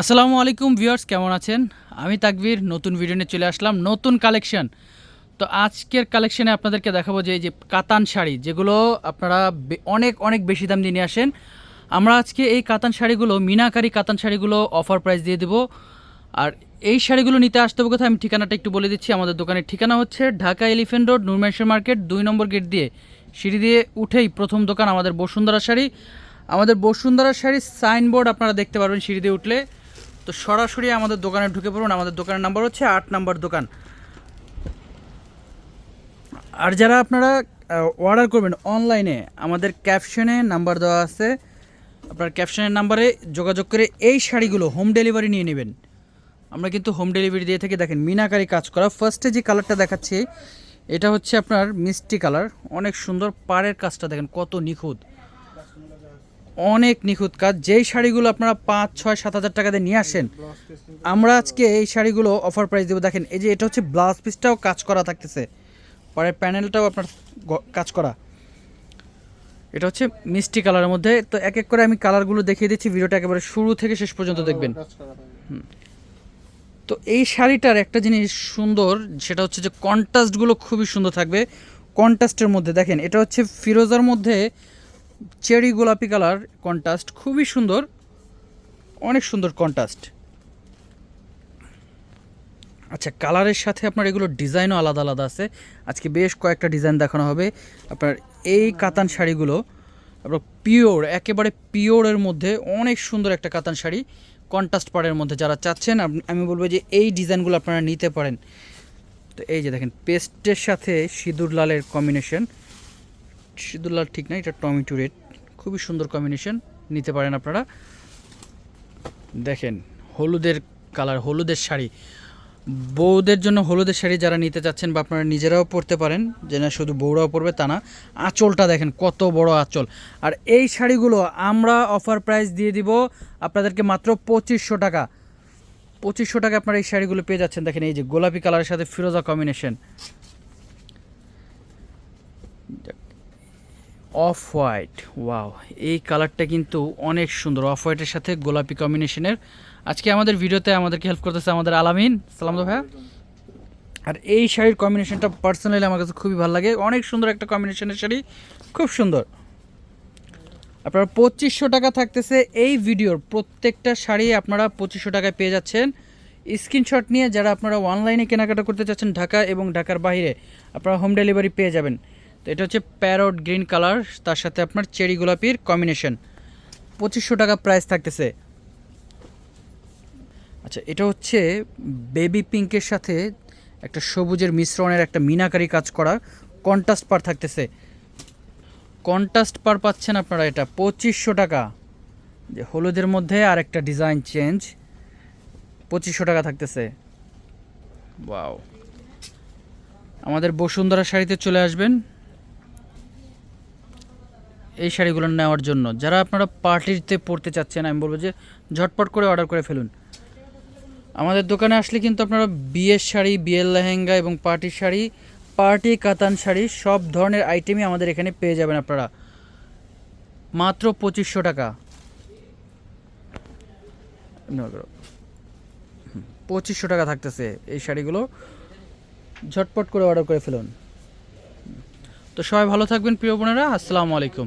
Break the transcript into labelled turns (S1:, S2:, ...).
S1: আসসালামু আলাইকুম ভিউয়ার্স, কেমন আছেন? আমি তাকবীর, নতুন ভিডিও নিয়ে চলে আসলাম, নতুন কালেকশন। তো আজকের কালেকশনে আপনাদেরকে দেখাবো যে এই যে কাতান শাড়ি, যেগুলো আপনারা অনেক অনেক বেশি দাম দিয়ে নিয়ে আসেন। আমরা আজকে এই কাতান শাড়িগুলো, মিনাকারি কাতান শাড়িগুলো অফার প্রাইস দিয়ে দেবো। আর এই শাড়িগুলো নিতে আসতে হবে কথা আমি ঠিকানাটা একটু বলে দিচ্ছি। আমাদের দোকানের ঠিকানা হচ্ছে Dhaka elephant road Nurmeshwar market, দুই নম্বর গেট দিয়ে। সিঁড়ি দিয়ে উঠেই প্রথম দোকান আমাদের বসুন্ধরা শাড়ি। আমাদের বসুন্ধরা শাড়ির সাইনবোর্ড আপনারা দেখতে পারবেন সিঁড়ি দিয়ে উঠলে। তো সরাসরি আমাদের দোকানে ঢুকে পড়ুন। আমাদের দোকানের নাম্বার হচ্ছে আট নাম্বার দোকান। আর যারা আপনারা অর্ডার করবেন অনলাইনে আমাদের ক্যাপশনে নাম্বার দেওয়া আছে। আপনার ক্যাপশনের নাম্বারে যোগাযোগ করে এই শাড়িগুলো হোম ডেলিভারি নিয়ে নেবেন। আমরা কিন্তু হোম ডেলিভারি দিয়ে থাকি। দেখেন মিনাকারি কাজ করা। ফার্স্টে যে কালারটা দেখাচ্ছি, এটা হচ্ছে আপনার মিষ্টি কালার অনেক সুন্দর পাড়ের কাজটা দেখেন, কত নিখুঁত। অনেক নিখুঁত কাজ। যেই শাড়িগুলো আপনারা পাঁচ, ছয়, সাত হাজার টাকা দিয়ে নিয়ে আসেন, আমরা আজকে এই শাড়িগুলো অফার প্রাইস দেবো। দেখেন, এই যে এটা হচ্ছে ব্লাউজ পিসটাও কাজ করা থাকতেছে। পরের প্যানেলটাও আপনার কাজ করা। এটা হচ্ছে মিষ্টি কালারের মধ্যে। তো এক এক করে আমি কালারগুলো দেখিয়ে দিচ্ছি, ভিডিওটা একেবারে শুরু থেকে শেষ পর্যন্ত দেখবেন। তো এই শাড়িটার একটা জিনিস সুন্দর, সেটা হচ্ছে যে কন্ট্রাস্টগুলো খুবই সুন্দর থাকবে। কন্ট্রাস্টের মধ্যে দেখেন, এটা হচ্ছে ফিরোজার মধ্যে চেরি গোলাপি কালার কন্ট্রাস্ট খুবই সুন্দর, অনেক সুন্দর কন্ট্রাস্ট। আচ্ছা কালারের সাথে আপনার এগুলো ডিজাইনও আলাদা আলাদা আছে। আজকে বেশ কয়েকটা ডিজাইন দেখানো হবে। আপনার এই কাতান শাড়িগুলো, আপনার পিওর, একেবারে পিওরের মধ্যে অনেক সুন্দর একটা কাতান শাড়ি কন্ট্রাস্ট পাড়ের মধ্যে যারা চাচ্ছেন আমি বলব যে এই ডিজাইনগুলো আপনারা নিতে পারেন। তো এই যে দেখেন, পেস্টের সাথে সিঁদুর লালের কম্বিনেশন। লাল ঠিক না এটা টমেটো রেড খুবই সুন্দর কম্বিনেশন নিতে পারেন আপনারা। দেখেন, হলুদের কালার হলুদের শাড়ি। বউদের জন্য হলুদের শাড়ি যারা নিতে চাচ্ছেন বা আপনারা নিজেরাও পরতে পারেন, যে না শুধু বউরাও পরবে তা না, আঁচলটা দেখেন কত বড় আঁচল। আর এই শাড়িগুলো আমরা অফার প্রাইস দিয়ে দিব আপনাদেরকে মাত্র পঁচিশশো টাকা। পঁচিশশো টাকা আপনারা এই শাড়িগুলো পেয়ে যাচ্ছেন। দেখেন, এই যে গোলাপি কালারের সাথে ফিরোজা কম্বিনেশন অফ হোয়াইট, ওয়াও। এই কালারটা কিন্তু অনেক সুন্দর, অফ হোয়াইটের সাথে গোলাপি কম্বিনেশনের। আজকে আমাদের ভিডিওতে আমাদেরকে হেল্প করতেছে আমাদের আলামিন। সালাম ভাইয়া। আর এই শাড়ির কম্বিনেশনটা পার্সোনালি আমার কাছে খুবই ভালো লাগে। অনেক সুন্দর একটা কম্বিনেশনের শাড়ি, খুব সুন্দর। আপনারা পঁচিশশো টাকা থাকতেছে এই ভিডিওর। প্রত্যেকটা শাড়ি আপনারা পঁচিশশো টাকায় পেয়ে যাচ্ছেন। স্ক্রিনশট নিয়ে যারা আপনারা অনলাইনে কেনাকাটা করতে চাচ্ছেন ঢাকা এবং ঢাকার বাইরে আপনারা হোম ডেলিভারি পেয়ে যাবেন। তো এটা হচ্ছে প্যারট গ্রিন কালার তার সাথে আপনার চেরি গোলাপির কম্বিনেশন পঁচিশশো টাকা প্রাইস থাকতেছে। আচ্ছা এটা হচ্ছে বেবি পিঙ্কের সাথে একটা সবুজের মিশ্রণের একটা মিনাকারি কাজ করা কন্টাস্ট পার থাকতেছে। কন্টাস্ট পার পাচ্ছেন আপনারা এটা পঁচিশশো টাকা। যে হলুদের মধ্যে আর একটা ডিজাইন চেঞ্জ পঁচিশশো টাকা থাকতেছে। ওয়াও আমাদের বসুন্ধরা শাড়িতে চলে আসবেন। এই শাড়িগুলো নেওয়ার জন্য। যারা আপনারা পার্টিতে পড়তে চাচ্ছেন, আমি বলব যে ঝটপট করে অর্ডার করে ফেলুন। আমাদের দোকানে আসলে কিন্তু আপনারা বিয়ের শাড়ি, বিয়ের লেহেঙ্গা এবং পার্টির শাড়ি, পার্টি কাতান শাড়ি, সব ধরনের আইটেমই আমাদের এখানে পেয়ে যাবেন আপনারা। মাত্র পঁচিশশো টাকা। পঁচিশশো টাকা থাকতেছে এই শাড়িগুলো। ঝটপট করে অর্ডার করে ফেলুন। তো সবাই ভালো থাকবেন প্রিয় বোনেরা। আসসালামু আলাইকুম।